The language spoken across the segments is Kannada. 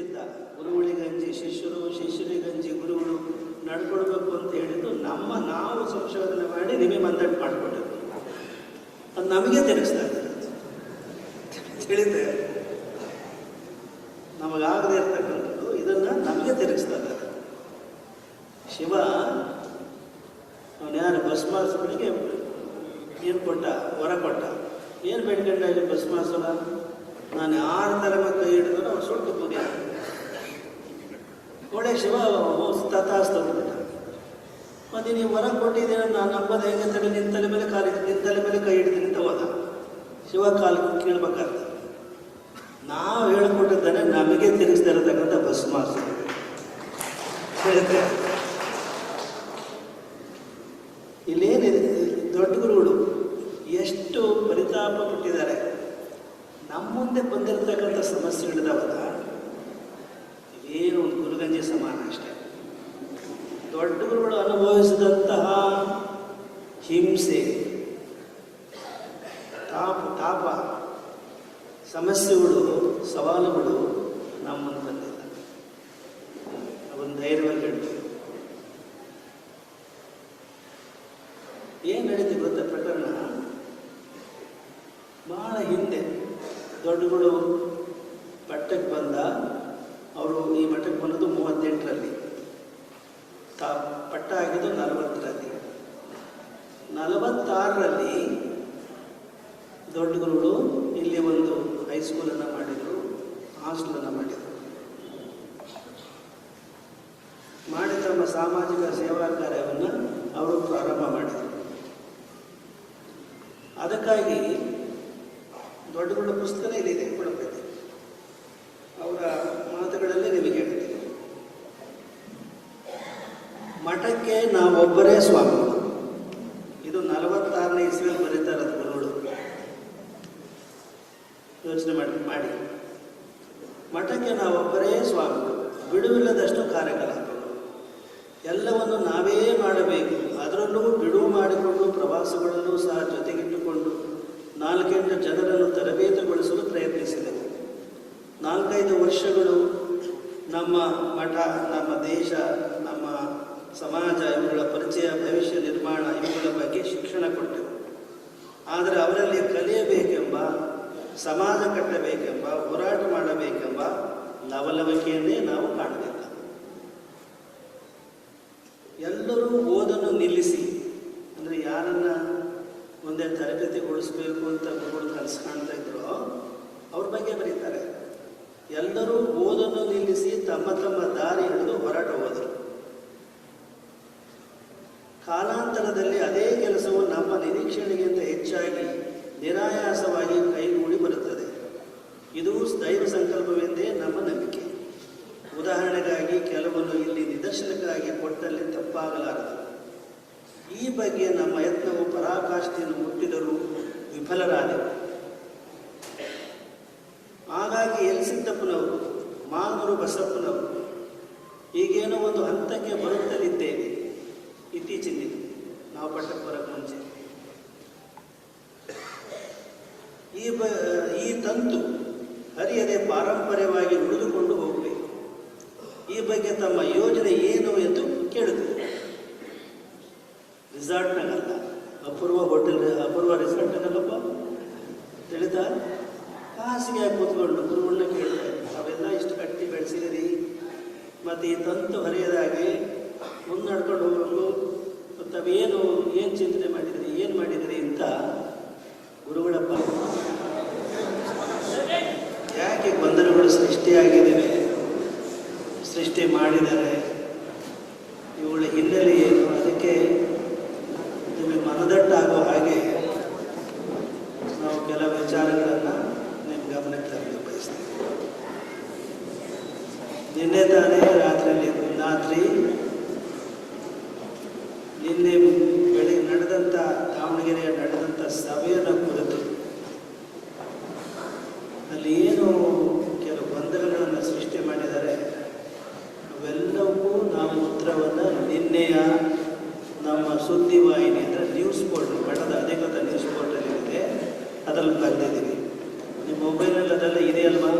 ಇದ್ದ. ಗುರುಗಳಿಗಂಜಿ ಶಿಷ್ಯರು, ಶಿಷ್ಯರಿಗಂಜಿ ಗುರುಗಳು ನಡ್ಕೊಳ್ಬೇಕು ಅಂತ ಹೇಳಿದ್ದು ನಮ್ಮ ನಾವು ಸಂಶೋಧನೆ ಮಾಡಿ ನಿಮಗೆ ಮಂದಟ್ಟು ಮಾಡಿಕೊಟ್ಟಿದ್ದು ಅದು ನಮಗೆ ತಿಳಿಸ್ತಾ ತಿಳಿದೆ. ನಮಗಾಗದೇ ಇರ್ತಕ್ಕಂಥದ್ದು ಇದನ್ನ ನಮಗೆ ತಿಳಿಸ್ತಾ ಇದ್ದಾರೆ ಶಿವ, ಅವನ್ಯಾರು ಭಸ್ಮಾಸುರನಿಗೆ ಏನು ಕೊಟ್ಟ, ಹೊರ ಕೊಟ್ಟ. ಏನು ಬೇಡ್ಕೊಂಡ ಇಲ್ಲಿ ಭಸ್ಮಾಸುರ ನಾನು ಯಾರ ತಲೆಮ ಕೈ ಹಿಡಿದ್ರು ಅವ್ರು ಸುಟ್ಟು ತುದಿ ಒಳ್ಳೆ ಶಿವ ತಥಾಸ್ತ ಅಂದ್ಬಿಟ್ಟ ಮತ್ತೆ ನೀವು ವರ ಕೊಟ್ಟಿದ್ದೀರ ನಾನು ಹಬ್ಬದ ಹೆಂಗೆ ಅಂತೇಳಿ ನಿನ್ನ ತಲೆ ಮೇಲೆ ಕಾಲು ನಿನ್ನ ತಲೆ ಮೇಲೆ ಕೈ ಹಿಡಿದು ಅಂತ ಹೋದ. ಶಿವ ಕಾಲು ಕೇಳ್ಬೇಕಾಗ್ತದೆ. ನಾವು ಹೇಳ್ಕೊಟ್ಟಿದ್ದಾನೆ ನಮಗೆ ತಿರುಗಿಸ್ತಾ ಇರತಕ್ಕಂಥ ಬಸ್ ಹೇಳಿದ್ರೆ, ಇಲ್ಲೇನಿದೆ, ದೊಡ್ಡ ಗುರುಗಳು ಎಷ್ಟು ಪರಿತಾಪ ಪಟ್ಟಿದ್ದಾರೆ ನಮ್ಮ ಮುಂದೆ ಬಂದಿರತಕ್ಕಂಥ ಸಮಸ್ಯೆಗಳಿದಾವಲ್ಲ ಇದೇನು ಒಂದು ಗುರುಗಂಜಿ ಸಮಾನ ಅಷ್ಟೇ. ದೊಡ್ಡ ಗುರುಗಳು ಅನುಭವಿಸಿದಂತಹ ಹಿಂಸೆ, ತಾಪ ತಾಪ, ಸಮಸ್ಯೆಗಳು, ಸವಾಲುಗಳು ನಮ್ಮ ಮುಂದೆ ಬಂದಿಲ್ಲ. ಅವನ್ ಧೈರ್ಯವಾಗಿ ಹೇಳ್ತೀವಿ ಏನು ನಡೀತಿ ಗೊತ್ತ ಪ್ರಕರಣ? ಬಹಳ ಹಿಂದೆ. ದೊಡ್ಡಗಳು ಪಟ್ಟಕ್ಕೆ ಬಂದ, ಅವರು ಈ ಮಠಕ್ಕೆ ಬಂದದ್ದು ಮೂವತ್ತೆಂಟರಲ್ಲಿ. ತಾ, ಪಟ್ಟ ಆಗಿದ್ದು ನಲವತ್ತರಲ್ಲಿ. ನಲವತ್ತಾರರಲ್ಲಿ ದೊಡ್ಡಗುರುಗಳು ಇಲ್ಲಿ ಒಂದು ಹೈಸ್ಕೂಲನ್ನು ಮಾಡಿದರು, ಹಾಸ್ಟೆಲನ್ನು ಮಾಡಿದರು. ಮಾಡಿ ತಮ್ಮ ಸಾಮಾಜಿಕ ಸೇವಾ ಕಾರ್ಯವನ್ನು ಅವರು ಪ್ರಾರಂಭ ಮಾಡಿದರು. ಅದಕ್ಕಾಗಿ ದೊಡ್ಡ ದೊಡ್ಡ ಪುಸ್ತಕ ಇಲ್ಲಿದೆ ಕೊಡಬೇಕು ಅವರ ಮಾತುಗಳಲ್ಲಿ ನಿಮಗೆ ಹೇಳ್ತೀನಿ. ಮಠಕ್ಕೆ ನಾವೊಬ್ಬರೇ ಸ್ವಾಮಿ. ಇದು ನಲವತ್ತಾರನೇ ಇಸ್ವಿಯಲ್ಲಿ ಬರೀತಾರೆ ಗುರುಗಳು ಯೋಚನೆ ಮಾಡಿ ಮಾಡಿ. ಮಠಕ್ಕೆ ನಾವೊಬ್ಬರೇ ಸ್ವಾಮಿಗಳು ಬಿಡುವಿಲ್ಲದಷ್ಟು ಕಾರ್ಯಕಲಾಪಗಳು ಎಲ್ಲವನ್ನು ನಾವೇ ಮಾಡಬೇಕು. ಅದರಲ್ಲೂ ಬಿಡುವು ಮಾಡಿಕೊಂಡು ಪ್ರವಾಸಗಳಲ್ಲೂ ಸಹ ಜೊತೆಗಿಟ್ಟುಕೊಂಡು ನಾಲ್ಕೆಂಟು ಜನರನ್ನು ತರಬೇತುಗೊಳಿಸಲು ಪ್ರಯತ್ನಿಸಿದೆವು. ನಾಲ್ಕೈದು ವರ್ಷಗಳು ನಮ್ಮ ಮಠ, ನಮ್ಮ ದೇಶ, ನಮ್ಮ ಸಮಾಜ, ಇವುಗಳ ಪರಿಚಯ, ಭವಿಷ್ಯ ನಿರ್ಮಾಣ, ಇವುಗಳ ಬಗ್ಗೆ ಶಿಕ್ಷಣ ಕೊಟ್ಟೆವು. ಆದರೆ ಅವರಲ್ಲಿ ಕಲಿಯಬೇಕೆಂಬ, ಸಮಾಜ ಕಟ್ಟಬೇಕೆಂಬ, ಹೋರಾಟ ಮಾಡಬೇಕೆಂಬ ಲವಲವಿಕೆಯನ್ನೇ ನಾವು ಕಾಣಲಿಲ್ಲ. ಎಲ್ಲರೂ ಓದನ್ನು ನಿಲ್ಲಿಸಿ ತರಬೇತಿಗೊಳಿಸಬೇಕು ಅಂತ ಗುರುಗಳು ಕನಸು ಕಾಣ್ತಾ ಇದ್ರು, ಅವ್ರ ಬಗ್ಗೆ ಬರೀತಾರೆ. ಎಲ್ಲರೂ ಓದನ್ನು ನಿಲ್ಲಿಸಿ ತಮ್ಮ ತಮ್ಮ ದಾರಿ ಹಿಡಿದು ಹೊರಟ ಹೋದರು. ಕಾಲಾಂತರದಲ್ಲಿ ಅದೇ ಕೆಲಸವು ನಮ್ಮ ನಿರೀಕ್ಷಣೆಗಿಂತ ಹೆಚ್ಚಾಗಿ ನಿರಾಯಾಸವಾಗಿ ಕೈಗೂಡಿ ಬರುತ್ತದೆ. ಇದು ದೈವ ಸಂಕಲ್ಪವೆಂದೇ ನಮ್ಮ ನಂಬಿಕೆ. ಉದಾಹರಣೆಗಾಗಿ, ಕೆಲವನ್ನು ಇಲ್ಲಿ ನಿದರ್ಶನಕ್ಕಾಗಿ ಕೊಟ್ಟಲ್ಲಿ ತಪ್ಪಾಗಲಾರದು. ಈ ಬಗ್ಗೆ ನಮ್ಮ ಯತ್ನವು ಪರಾಕಾಷ್ಠೆಯನ್ನು ಮುಟ್ಟಿದರೂ ವಿಫಲರಾದೆವು. ಹಾಗಾಗಿ ಎಲ್ಸಿದ್ದಪ್ಪನವರು ಮಾನೂರು ಬಸಪ್ಪನವರು, ಈಗೇನೋ ಒಂದು ಹಂತಕ್ಕೆ ಬರುತ್ತಲಿದ್ದೇವೆ. ಇತ್ತೀಚಿನ ನಾವು ಪಟ್ಟಕ್ಕೆ ಮುಂಚೆ. ಈ ಬ, ಈ ತಂತು ಹರಿಯದೆ ಪಾರಂಪರ್ಯವಾಗಿ ಉಳಿದುಕೊಂಡು ಹೋಗಬೇಕು. ಈ ಬಗ್ಗೆ ತಮ್ಮ ಯೋಜನೆ ಏನು ಎಂದು ಕೇಳಿದ್ರು ರಿಸಾರ್ಟ್ನಾಗಲ್ಲ. ಅಪೂರ್ವ ಹೋಟೆಲ್, ಅಪೂರ್ವ ರಿಸಾರ್ಟ್ನಾಗಲ್ಲಪ್ಪ. ತಿಳಿದ ಹಾಸಿಗೆ ಕೂತ್ಕೊಂಡು ಗುರುಗಳನ್ನ ಕೇಳಿದೆ ಅವೆಲ್ಲ ಇಷ್ಟು ಕಟ್ಟಿ ಬೆಳೆಸಿದಿರಿ ಮತ್ತು ಈ ತಂತು ಹರಿಯದಾಗಿ ಮುಂದೆ ಹೋಗೋರು ತಾವೇನು ಏನು ಚಿಂತನೆ ಮಾಡಿದ್ರಿ, ಏನು ಮಾಡಿದ್ರಿ ಅಂತ ಗುರುಗಳಪ್ಪ ಯಾಕೆ ಗೊಂದಲಗಳು ಸೃಷ್ಟಿಯಾಗಿದ್ದಾವೆ? ಸೃಷ್ಟಿ ಮಾಡಿದ್ದಾರೆ ಇವುಗಳ ಹಿನ್ನೆಲೆ ಏನು ಅದಕ್ಕೆ ನಿಮಗೆ ಮನದಟ್ಟಾಗೋ ಹಾಗೆ ನಾವು ಕೆಲವು ವಿಚಾರಗಳನ್ನು ನಿಮ್ಮ ಗಮನಕ್ಕೆ ತರಲು ಬಯಸ್ತೇನೆ. ನಿನ್ನೆ ತಾನೇ ರಾತ್ರಿಯಲ್ಲಿ ರಾತ್ರಿ ನಿನ್ನೆ ಬೆಳಿಗ್ಗೆ ನಡೆದಂಥ ದಾವಣಗೆರೆಯ ನಡೆದಂಥ ಸಭೆಯನ್ನು ಕುರಿತು ಅಲ್ಲಿ ಏನು ಕೆಲವು ಗೊಂದಲಗಳನ್ನು ಸೃಷ್ಟಿ ಮಾಡಿದ್ದಾರೆ. ಅವೆಲ್ಲವೂ ನಾವು ಉತ್ತರವನ್ನು ನಿನ್ನೆಯ ನಮ್ಮ ಸುದ್ದಿವಾಹಿನಿ ಅಂದರೆ ನ್ಯೂಸ್ ಪೋರ್ಟಲ್ ಮಠದ ಅಧಿಕೃತ ನ್ಯೂಸ್ ಪೋರ್ಟಲ್ ಇದೆ ಬಂದಿದ್ದೀವಿ ನಿಮ್ಮ ಮೊಬೈಲಲ್ಲಿ ಅದೆಲ್ಲ ಇದೆಯಲ್ವಾ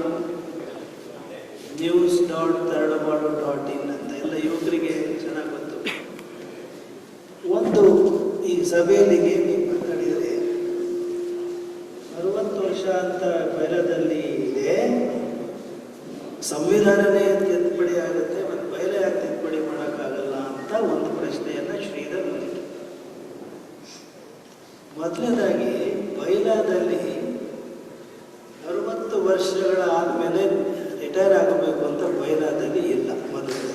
news dot Taralabalu dot in ಅಂತ ಎಲ್ಲ ಯುವಕರಿಗೆ ಚೆನ್ನಾಗಿ ಗೊತ್ತು. ಒಂದು ಈ ಸಭೆಯಲ್ಲಿ ಏನು ಮಾತಾಡಿದರೆ ಅರವತ್ತು ವರ್ಷ ಅಂತ ಬಯಲದಲ್ಲಿ ಇದೆ. ಸಂವಿಧಾನನೇ ತಿದ್ದುಪಡಿ ಆಗುತ್ತೆ, ಮತ್ತು ಬಯಲೆ ಯಾಕೆ ತಿದ್ದುಪಡಿ ಮಾಡೋಕ್ಕಾಗಲ್ಲ ಅಂತ ಒಂದು ಪ್ರಶ್ನೆಯನ್ನು ಶ್ರೀಧರ್ ಮೊದಲನೇದಾಗಿ ಬೈಲಾದಲ್ಲಿ ಅರವತ್ತು ವರ್ಷಗಳ ಆದಮೇಲೆ ರಿಟೈರ್ ಆಗಬೇಕು ಅಂತ ಬೈಲಾದಲ್ಲಿ ಇಲ್ಲ ಮೊದಲು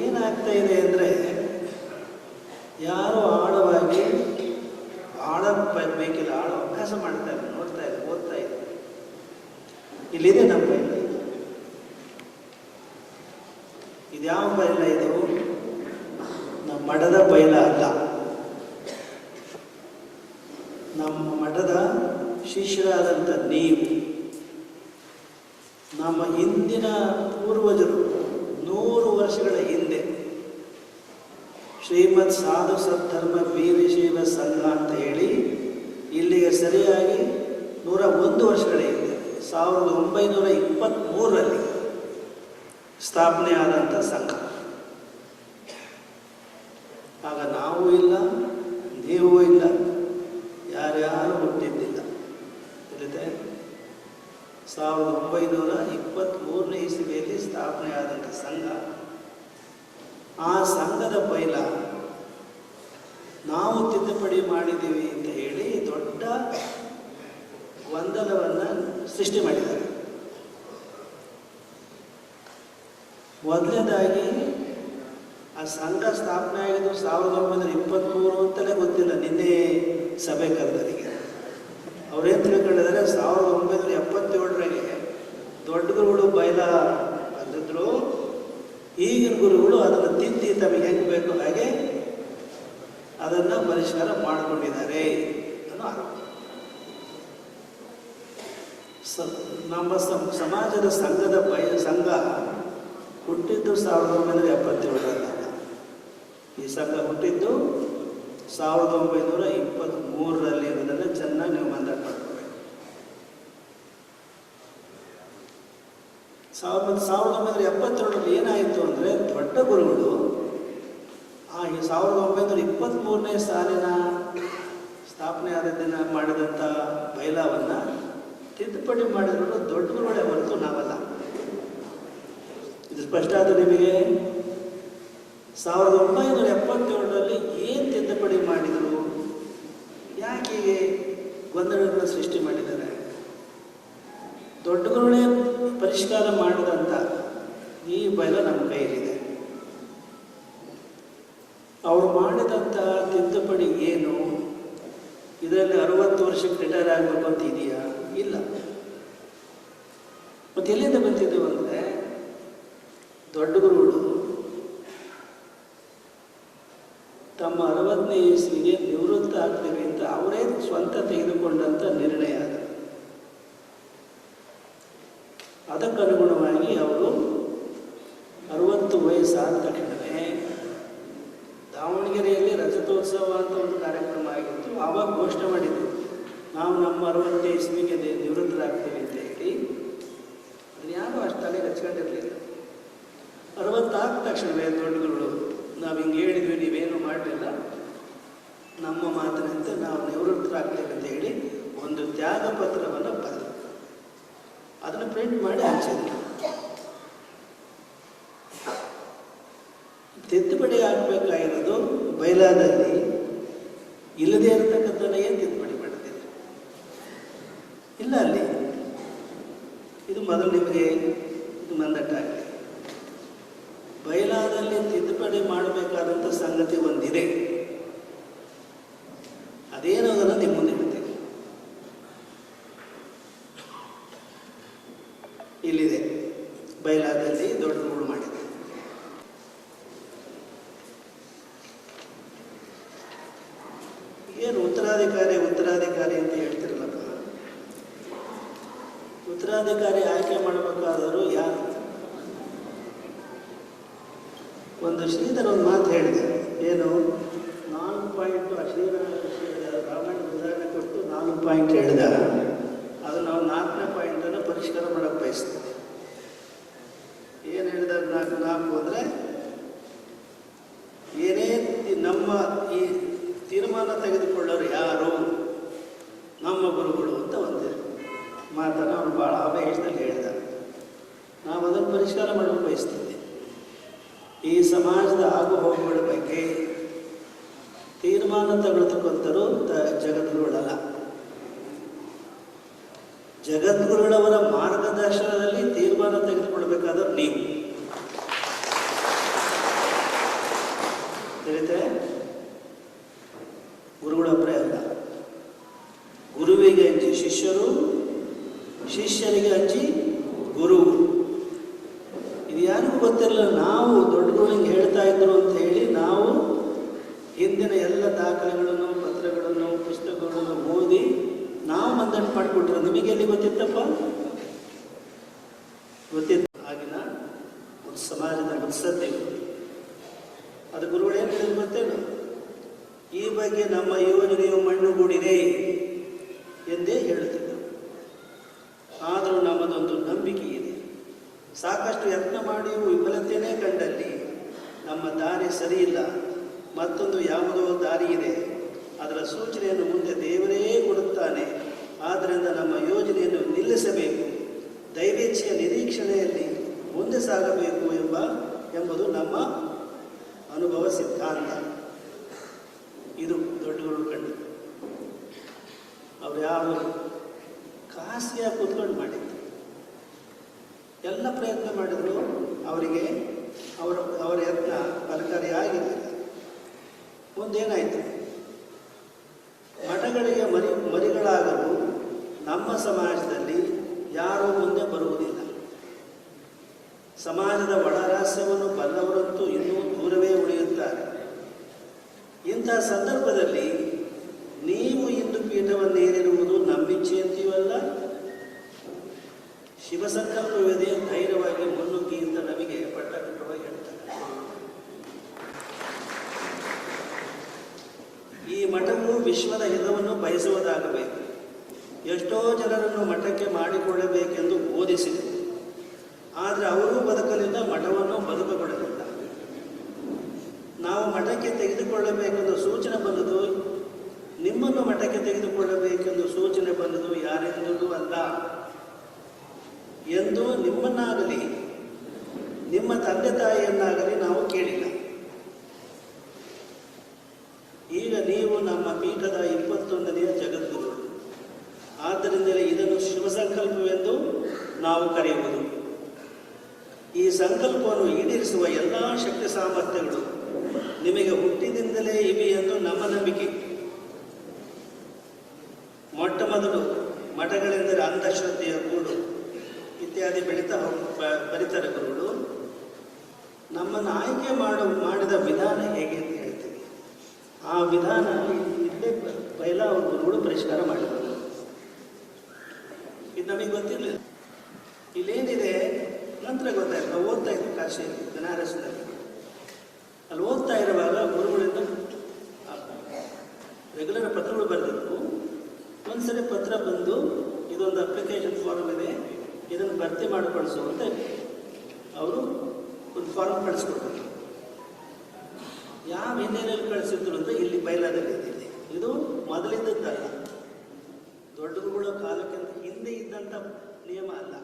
ಏನಾಗ್ತಾ ಇದೆ ಅಂದರೆ ಯಾರು ಆಳವಾಗಿ ಆಳ ಬೇಕಿಲ್ಲ ಆಳ ಅಭ್ಯಾಸ ಮಾಡ್ತಾ ಇಲ್ಲ ನೋಡ್ತಾ ಇಲ್ಲ ಓದ್ತಾ ಇಲ್ಲ ಇಲ್ಲಿದೆ ನಮ್ಮ ಬೈಲ ಇದ್ಯಾವ ಬೈಲ ಇದು? ನಮ್ಮ ಮಠದ ಬೈಲ ಅಲ್ಲ. ನಮ್ಮ ಮಠದ ಶಿಷ್ಯರಾದಂಥ ನೀವು, ನಮ್ಮ ಹಿಂದಿನ ಪೂರ್ವಜರು ನೂರು ವರ್ಷಗಳ ಹಿಂದೆ ಶ್ರೀಮದ್ ಸಾಧು ಸದ್ಧರ್ಮ ವೀರಶೈವ ಸಂಘ ಅಂತ ಹೇಳಿ ಇಲ್ಲಿಗೆ ಸರಿಯಾಗಿ ನೂರ ಒಂದು ವರ್ಷಗಳ ಹಿಂದೆ ಸಾವಿರದ ಒಂಬೈನೂರ ಇಪ್ಪತ್ತ್ಮೂರರಲ್ಲಿ ಸ್ಥಾಪನೆ ಆದಂಥ ಸಂಘ. ಆಗ ನಾವು ಇಲ್ಲ ನೀವು ಇಲ್ಲ, ಯಾರ್ಯಾರು ಹುಟ್ಟಿದ್ದಿಲ್ಲ. ತಿಳಿದೆ ಸಾವಿರದ ಒಂಬೈನೂರ ಇಪ್ಪತ್ತ್ಮೂರನೇ ಇಸವಿಯಲ್ಲಿ ಸ್ಥಾಪನೆ ಆದಂಥ ಸಂಘ. ಆ ಸಂಘದ ಪೈಲ ನಾವು ತಿದ್ದುಪಡಿ ಮಾಡಿದ್ದೀವಿ ಅಂತ ಹೇಳಿ ದೊಡ್ಡ ಗೊಂದಲವನ್ನು ಸೃಷ್ಟಿ ಮಾಡಿದ್ದಾರೆ. ಮೊದಲನೇದಾಗಿ, ಆ ಸಂಘ ಸ್ಥಾಪನೆ ಆಗಿದ್ದು ಸಾವಿರದ ಒಂಬೈನೂರ ಇಪ್ಪತ್ತ್ಮೂರು ಅಂತಲೇ ಗೊತ್ತಿಲ್ಲ, ನಿನ್ನೆ ಸಭೆ ಕರೆದರಿಗೆ ಅವರೇನು ತಿಳ್ಕೊಂಡಿದ್ದಾರೆ, ಸಾವಿರದ ಒಂಬೈನೂರ ಎಪ್ಪತ್ತೇಳರಾಗೆ ದೊಡ್ಡ ಗುರುಗಳು ಬಯಲ ಬಂದಿದ್ರು ಈಗಿನ ಗುರುಗಳು ಅದನ್ನು ತಿಂತಿ ತಮಗೆ ಹೆಂಗೆ ಬೇಕು ಹಾಗೆ ಅದನ್ನು ಪರಿಷ್ಕಾರ ಮಾಡಿಕೊಂಡಿದ್ದಾರೆ ಅನ್ನೋ ಆರೋಪ. ಸ, ನಮ್ಮ ಸಮಾಜದ ಸಂಘದ ಬಯ ಸಂಘ ಹುಟ್ಟಿದ್ದು ಸಾವಿರದ ಒಂಬೈನೂರ ಎಪ್ಪತ್ತೇಳರಲ್ಲ ಈ ಸಂಘ ಹುಟ್ಟಿದ್ದು ಸಾವಿರದ ಒಂಬೈನೂರ ಇಪ್ಪತ್ತ್ಮೂರರಲ್ಲಿ ಇರೋದನ್ನು ಚೆನ್ನಾಗಿ ನೀವು ಮಂದ ಸಾವಿರದ ಸಾವಿರದ ಒಂಬೈನೂರ ಎಪ್ಪತ್ತೇಳರಲ್ಲಿ ಏನಾಯಿತು ಅಂದರೆ ದೊಡ್ಡ ಗುರುಗಳು ಆ ಈ ಸಾವಿರದ ಒಂಬೈನೂರ ಇಪ್ಪತ್ತ್ಮೂರನೇ ಸಾಲಿನ ಸ್ಥಾಪನೆ ಆದ ದಿನ ಮಾಡಿದಂಥ ಬೈಲಾವನ್ನು ತಿದ್ದುಪಡಿ ಮಾಡಿದ್ರು ದೊಡ್ಡ ಗುರುಗಳೇ ಹೊರತು ನಾವಲ್ಲ. ಇದು ಸ್ಪಷ್ಟ ಆದ ನಿಮಗೆ ಸಾವಿರದ ಒಂಬೈನೂರ ಎಪ್ಪತ್ತೇಳರಲ್ಲಿ ಏನು ತಿದ್ದುಪಡಿ ಮಾಡಿದರು? ಯಾಕೆ ಗೊಂದಲಗಳನ್ನು ಸೃಷ್ಟಿ ಮಾಡಿದ್ದಾರೆ? ದೊಡ್ಡ ಗುರುಗಳೇ ಪರಿಷ್ಕಾರ ಮಾಡಿದಂಥ ಈ ಬಯಲ ನಮ್ಮ ಕೈಯಲ್ಲಿದೆ. ಅವರು ಮಾಡಿದಂಥ ತಿದ್ದುಪಡಿ ಏನು? ಇದರಲ್ಲಿ ಅರವತ್ತು ವರ್ಷಕ್ಕೆ ರಿಟೈರ್ ಆಗಬೇಕು ಅಂತ ಇದೆಯಾ? ಇಲ್ಲ. ಮತ್ತೆ ಎಲ್ಲಿಂದ ಬಂದಿದ್ದು ಅಂದರೆ ದೊಡ್ಡ ಗುರುಗಳು ತಮ್ಮ ಅರವತ್ತನೇ ಇಸ್ವಿಗೆ ನಿವೃತ್ತ ಆಗ್ತೀವಿ ಅಂತ ಅವರೇ ಸ್ವಂತ ತೆಗೆದುಕೊಂಡಂಥ ನಿರ್ಣಯ ಅದು. ಅದಕ್ಕನುಗುಣವಾಗಿ ಅವರು ಅರವತ್ತು ವಯಸ್ಸಾದ ತಕ್ಷಣವೇ ದಾವಣಗೆರೆಯಲ್ಲಿ ರಜತೋತ್ಸವ ಅಂತ ಒಂದು ಕಾರ್ಯಕ್ರಮ ಆಗಿತ್ತು. ಆವಾಗ ಘೋಷಣೆ ಮಾಡಿದ್ರು. ನಾವು ನಮ್ಮ ಅರವತ್ತನೇ ಇಸ್ವಿಗೆ ನಿವೃತ್ತರಾಗ್ತೀವಿ ಅಂತ ಹೇಳಿ. ಅದನ್ನ ಯಾರು ಅಷ್ಟು ತಲೆ ಹಚ್ಕೊಂಡಿರಲಿಲ್ಲ. ಅರವತ್ತಾದ ತಕ್ಷಣವೇ ದೊಡ್ಡಗಳು, ನಾವು ಹಿಂಗೆ ಹೇಳಿದ್ವಿ, ನೀವೇನು ಮಾಡಲಿಲ್ಲ. ನಮ್ಮ ಮಾತಿನಂತೆ ನಾವು ನಿವೃತ್ತರಾಗ್ತೇವೆ ಅಂತ ಹೇಳಿ ಒಂದು ತ್ಯಾಗ ಪತ್ರವನ್ನು ಬರೆದರು. ಅದನ್ನು ಪ್ರಿಂಟ್ ಮಾಡಿ ಹಚ್ಚಿದ್ರು. ತಿದ್ದುಪಡಿ ಆಗಬೇಕಾಗಿರೋದು ಬೈಲಾದಲ್ಲಿ ಇಲ್ಲದೇ ಇರತಕ್ಕಂಥನ್ನ ಏನು ತಿದ್ದುಪಡಿ ಮಾಡಿದ್ದೀರಿ ಇಲ್ಲ ಅಲ್ಲಿ. ಇದು ಮೊದಲು ನಿಮಗೆ ಇದು ಮಂದಟ್ಟಾಗಿದೆ ಬಯಲಾದಲ್ಲಿ ತಿದ್ದುಪಡಿ ಮಾಡಬೇಕಾದಂಥ ಸಂಗತಿ ಒಂದಿದೆ. ಅದೇನು ಅದನ್ನು ನಿಮ್ಮ ಮುಂದೆ ಇಲ್ಲಿದೆ. ಬಯಲಾದಲ್ಲಿ ದೊಡ್ಡ ರೂಢ ಮಾಡಿದೆ. ಏನು ಉತ್ತರಾಧಿಕಾರಿ ಉತ್ತರಾಧಿಕಾರಿ ಅಂತ ಹೇಳ್ತಿರಲ್ಲಪ್ಪ ಉತ್ತರಾಧಿಕಾರಿ ಆಯ್ಕೆ ಮಾಡಬೇಕಾದವರು ಯಾರು? ಒಂದು ಶ್ರೀಧರ್ ಒಂದು ಮಾತು ಹೇಳಿದೆ. ಏನು? ನಾಲ್ಕು ಪಾಯಿಂಟ್ ಶ್ರೀಧರ ರಾಮಾಯಣ ಉದಾಹರಣೆ ಕೊಟ್ಟು ನಾಲ್ಕು ಪಾಯಿಂಟ್ ಹೇಳಿದ. ಅದು ನಾವು ನಾಲ್ಕನೇ ಪಾಯಿಂಟನ್ನು ಪರಿಷ್ಕಾರ ಮಾಡಕ್ಕೆ ಬಯಸ್ತೀವಿ. ಏನು ಹೇಳಿದ ನಾಲ್ಕು ನಾಲ್ಕು ಅಂದರೆ, ಏನೇ ನಮ್ಮ ಈ ತೀರ್ಮಾನ ತೆಗೆದುಕೊಳ್ಳೋರು ಯಾರು? ನಮ್ಮ ಗುರುಗಳು ಅಂತ ಒಂದೇ. ಮಾತನ್ನು ಅವನು ಭಾಳ ಅಭಯದಲ್ಲಿ ಹೇಳಿದ ನಾವು ಅದನ್ನು ಪರಿಷ್ಕಾರ ಮಾಡಲು ಬಯಸ್ತಿದ್ದೆ. ಈ ಸಮಾಜದ ಆಗುಹೋಗುಗಳ ಬಗ್ಗೆ ತೀರ್ಮಾನ ತಗೊಳ್ತಕ್ಕಂಥರು ಜಗದ್ಗುರುಗಳಲ್ಲ. ಜಗದ್ಗುರುಗಳವರ ಮಾರ್ಗದರ್ಶನದಲ್ಲಿ ತೀರ್ಮಾನ ತೆಗೆದುಕೊಳ್ಬೇಕಾದ್ರೆ ನೀವು ತಿಳಿತೆ ಗುರುಗಳೊಬ್ಬರೇ ಅಲ್ಲ ಗುರುವಿಗೆ ಹಂಚಿ ಶಿಷ್ಯರು ಶಿಷ್ಯರಿಗೆ ಹಂಚಿ ಗುರು ಇದು ಯಾರಿಗೂ ಗೊತ್ತಿರಲಿಲ್ಲ ನಾವು ದೊಡ್ಡಗಳಿಗೆ ಹೇಳ್ತಾ ಇದ್ರು ಅಂತ ಹೇಳಿ ನಾವು ಹಿಂದಿನ ಎಲ್ಲ ದಾಖಲೆಗಳನ್ನು ಪತ್ರಗಳನ್ನು ಪುಸ್ತಕಗಳನ್ನು ಓದಿ ನಾವು ಮಂದಟ್ಟು ಮಾಡಿಕೊಟ್ರೆ ನಿಮಗೆ ಎಲ್ಲಿ ಗೊತ್ತಿತ್ತಪ್ಪ ಗೊತ್ತಿತ್ತು. ಆಗಿನ ಒಂದು ಸಮಾಜದ ಮುತ್ಸದ್ದಿಗಳು ಅದು ಗುರುಗಳು ಏನು ಹೇಳಿದ್ರು ಈ ಬಗ್ಗೆ ನಮ್ಮ ಯೋಜನೆಯು ಮಣ್ಣುಗೂಡಿದೆ ಎಂದೇ ಹೇಳುತ್ತಿದ್ದರು. ಆದರೂ ನಮ್ಮದೊಂದು ನಂಬಿಕೆ ಇದೆ. ಸಾಕಷ್ಟು ಯತ್ನ ಮಾಡಿಯೂ ವಿಫಲತೆಯೇ ಕಂಡಲ್ಲಿ ನಮ್ಮ ದಾರಿ ಸರಿಯಿಲ್ಲ. ಮತ್ತೊಂದು ಯಾವುದೋ ದಾರಿ ಇದೆ. ಅದರ ಸೂಚನೆಯನ್ನು ಮುಂದೆ ದೇವರೇ ಕೊಡುತ್ತಾನೆ. ಆದ್ದರಿಂದ ನಮ್ಮ ಯೋಜನೆಯನ್ನು ನಿಲ್ಲಿಸಬೇಕು. ದೈವೇಚ್ಛೆಯ ನಿರೀಕ್ಷಣೆಯಲ್ಲಿ ಮುಂದೆ ಸಾಗಬೇಕು ಎಂಬ, ಎಂಬುದು ನಮ್ಮ ಅನುಭವ ಸಿದ್ಧಾಂತ. ಇದು ದೊಡ್ಡಗಳು ಕಂಡು ಅವ್ರು ಯಾರು? ಕಾಸಿಯಾಗಿ ಕೂತ್ಕೊಂಡು ಮಾಡಿದ್ರು ಎಲ್ಲ ಪ್ರಯತ್ನ ಮಾಡಿದ್ರು, ಅವರಿಗೆ ಅವರ ಅವರ ಯತ್ನ ಫಲಕಾರಿಯಾಗಿರಲಿಲ್ಲ. ಮುಂದೇನಾಯಿತು? ನಮ್ಮ ಸಮಾಜದಲ್ಲಿ ಯಾರೂ ಮುಂದೆ ಬರುವುದಿಲ್ಲ. ಸಮಾಜದ ಒಳ ರಹಸ್ಯವನ್ನು ಬಲ್ಲವರಂತೂ ಇನ್ನೂ ದೂರವೇ ಉಳಿಯುತ್ತಾರೆ. ಇಂಥ ಸಂದರ್ಭದಲ್ಲಿ ನೀವು ಇಂದು ಪೀಠವನ್ನೇರಿರುವುದು ನಂಬಿಚ್ಚೆ ಅಂತೀವಲ್ಲ ಶಿವಸಂಕಲ್ಪವಿದೆ ಧೈರ್ಯವಾಗಿ ಮುನ್ನುಗ್ಗಿಯಿಂದ ಅಂತ ನಮಗೆ ಪಟ್ಟಕಟ್ಟವಾಗಿ ಹೇಳ್ತಾರೆ. ಈ ಮಠವು ವಿಶ್ವದ ಹಿತವನ್ನು ಬಯಸುವುದಾಗಬೇಕು. ಎಷ್ಟೋ ಜನರನ್ನು ಮಠಕ್ಕೆ ಮಾಡಿಕೊಳ್ಳಬೇಕೆಂದು ಬೋಧಿಸಿದರು ಆದರೆ ಅವರು ಬದುಕಲಿಲ್ಲ, ಮಠವನ್ನು ಬದುಕಗೊಳ್ಳಲಿಲ್ಲ ನಾವು ಮಠಕ್ಕೆ ತೆಗೆದುಕೊಳ್ಳಬೇಕೆಂದು ಸೂಚನೆ ಬಂದದು ನಿಮ್ಮನ್ನು ಮಠಕ್ಕೆ ತೆಗೆದುಕೊಳ್ಳಬೇಕೆಂದು ಸೂಚನೆ ಬಂದದು ಯಾರೆಂದೂ ಅಲ್ಲ. ಎಂದು ನಿಮ್ಮನ್ನಾಗಲಿ, ನಿಮ್ಮ ತಂದೆ ತಾಯಿಯನ್ನಾಗಲಿ ನಾವು ಕೇಳಿಲ್ಲ. ಈಗ ನೀವು ನಮ್ಮ ಪೀಠದ ಇಪ್ಪತ್ತೊಂದನೆಯ ಜಗದ್ಗುರು ಆದ್ದರಿಂದಲೇ ಇದನ್ನು ಶಿವಸಂಕಲ್ಪವೆಂದು ನಾವು ಕರೆಯುವುದು. ಈ ಸಂಕಲ್ಪವನ್ನು ಈಡೇರಿಸುವ ಎಲ್ಲ ಶಕ್ತಿ ಸಾಮರ್ಥ್ಯಗಳು ನಿಮಗೆ ಹುಟ್ಟಿದಿಂದಲೇ ಇವೆ ಎಂದು ನಮ್ಮ ನಂಬಿಕೆ. ಮೊಟ್ಟ ಮೊದಲು ಮಠಗಳೆಂದರೆ ಅಂಧಶ್ರದ್ಧೆಯ ಗೂಡು ಇತ್ಯಾದಿ ಬೆಳೀತಾ ಹೋಗ್ ಗುರುಗಳು. ನಮ್ಮನ್ನು ಆಯ್ಕೆ ಮಾಡ, ಮಾಡಿದ ವಿಧಾನ ಹೇಗೆ ಅಂತ ಹೇಳ್ತೀವಿ. ಆ ವಿಧಾನ ಇಲ್ಲೇ ಪೈಲಾ ಅವರು ಗುರುಗಳು ಪರಿಷ್ಕಾರ ಮಾಡಿದರು ಇದು ನಮಗೆ ಗೊತ್ತಿರಲಿಲ್ಲ. ಇಲ್ಲೇನಿದೆ? ನಂತರ ಗೊತ್ತಾಯ್ತು. ನಾವು ಓದ್ತಾ ಇದ್ವಿ ಕಾಶಿಯಲ್ಲಿ ಬನಾರಸ್ನಲ್ಲಿ. ಅಲ್ಲಿ ಓದ್ತಾ ಇರುವಾಗ ಗುರುಗಳಿಂದ ರೆಗ್ಯುಲರ್ ಪತ್ರಗಳು ಬರೆದಿದ್ರು ಒಂದ್ಸರಿ ಪತ್ರ ಬಂದು, ಇದೊಂದು ಅಪ್ಲಿಕೇಶನ್ ಫಾರ್ಮ್ ಇದೆ, ಇದನ್ನು ಭರ್ತಿ ಮಾಡಿ ಕಳಿಸು ಅಂತ ಅವರು ಒಂದು ಫಾರ್ಮ್ ಕಳಿಸ್ಕೊಡ್ತಾರೆ ಯಾವ ಹಿನ್ನೆಲೆಯಲ್ಲಿ ಕಳಿಸಿದ್ರು ಅಂದರೆ ಇಲ್ಲಿ ಬಯಲಾದಲ್ಲಿ ಇದೆ ಮೊದಲಿದ್ದದ್ದಲ್ಲ. ದೊಡ್ಡ ಕಾಲಕ್ಕಿಂತ ಹಿಂದೆ ಇದ್ದಂಥ ನಿಯಮ ಅಲ್ಲ